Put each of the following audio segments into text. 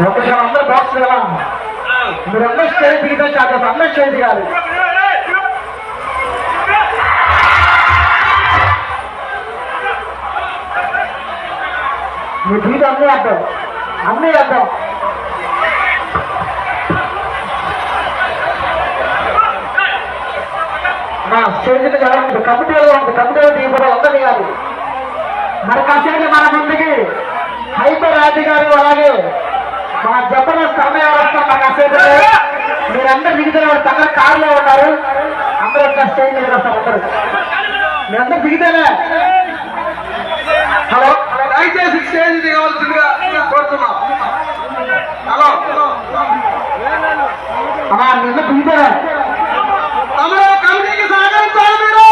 ఒకసారి అందరూ బాక్స్ కదా మీరు అందరూ స్టేజ్ దిగితే అందరూ స్టేజ్ దిగాలి. మీ దిగి అన్నీ అర్థం. అన్నీ అర్థం. నా స్టేజ్ కదా ఉంటుంది కమిటీలో ఉంటుంది కమిటీలో దిగిపోవడం అందరూ కాదు మరి కాసేపు మన ముందుకి హైపర్ రాజు గారు అలాగే మా జపన అన్నయ్య వ్యవస్థ మన కాసేపు మీరందరూ మిగతా తగ్గ కారులో ఉన్నారు. అందరూ ఒక స్టేజ్ మీద వస్తారు అందరు మీరందరూ దిగితేనే హలో? దయచేసి స్టేజ్ దిగవలసిందిగా కోరుతున్నాం హలో అమ్మా నిన్న దిగితేనే తమరు కమిటీకి సహకరించాలి మీరు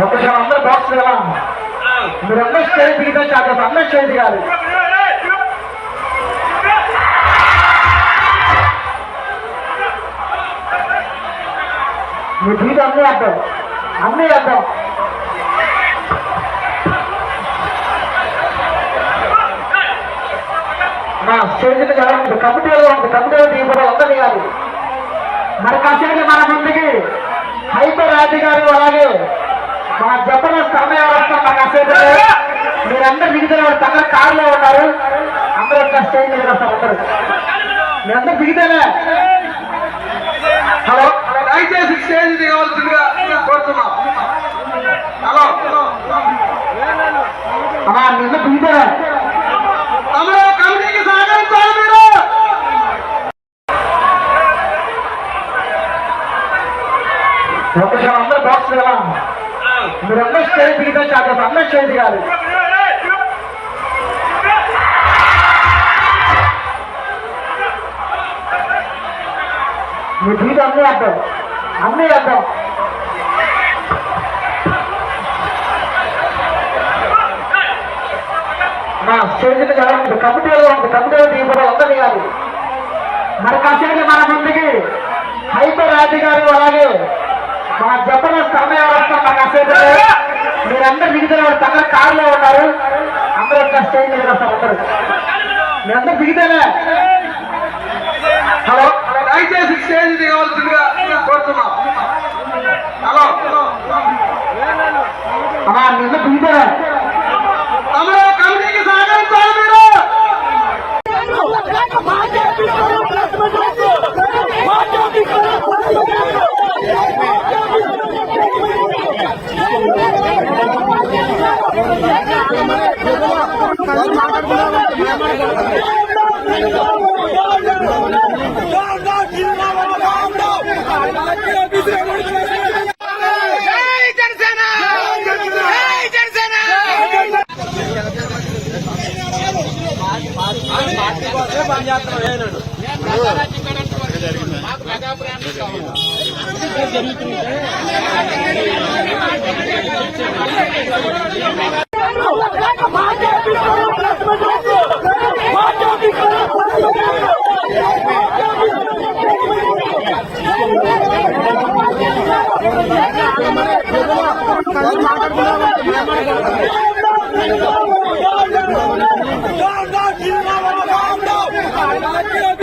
ఒకసారి అందరూ బాక్స్ కదా మీరందరూ స్టేజ్ దిగితే చాలు అందరూ స్టేజ్ దిగాలి మీ దిగి అన్నీ అర్థం అన్నీ అర్థం మా స్టేజ్ మీద ఉంటుంది కమిటీలో ఉంటుంది కమిటీలో దిగిపోవడం అందరూ దిగాలి మరి కాసేపు మన ముందుకి హైపర్ రాజు గారు అలాగే మా అన్నయ్య వ్యవస్థ మన కాసేపు మీరందరూ మిగతా తగ్గ కారులో ఉన్నారు. అందరూ ఒక స్టేజ్ మీద వస్తారు అందరూ మీరందరూ దిగితేనే హలో దయచేసి స్టేజ్ దిగవలసిందిగా కోరుతున్నాం. హలో. అమ్మా నిన్న దిగితేనే తమరు కమిటీకి సహకరించాలి మీరు. ఒకసారి అందరూ బాక్స్ కదా మీరందరూ స్టేజ్ దిగితే చాలు అందరూ స్టేజ్ దిగాలి మీ దిగి అన్నీ అర్థం అన్నీ అర్థం మా స్టేజ్ మీద కమిటీలో ఉంది కమిటీలో దిగిపోవడం అందరూ కాదు మరి కాసేపు మన ముందుకి హైపర్ రాజు గారు అలాగే మా జబర్దస్త్ అన్నయ్య వ్యవస్థ మన కాసేపు మీరందరూ మిగతా తగ్గ కారులో ఉన్నారు. అందరూ ఒక స్టేజ్ మీద వస్తారు అందరూ మీరందరూ దిగితేనే హలో దయచేసి స్టేజ్ దిగవలసిందిగా కోరుతున్నాం. హలో. జరుగుతుంది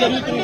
జరుగుతుంది.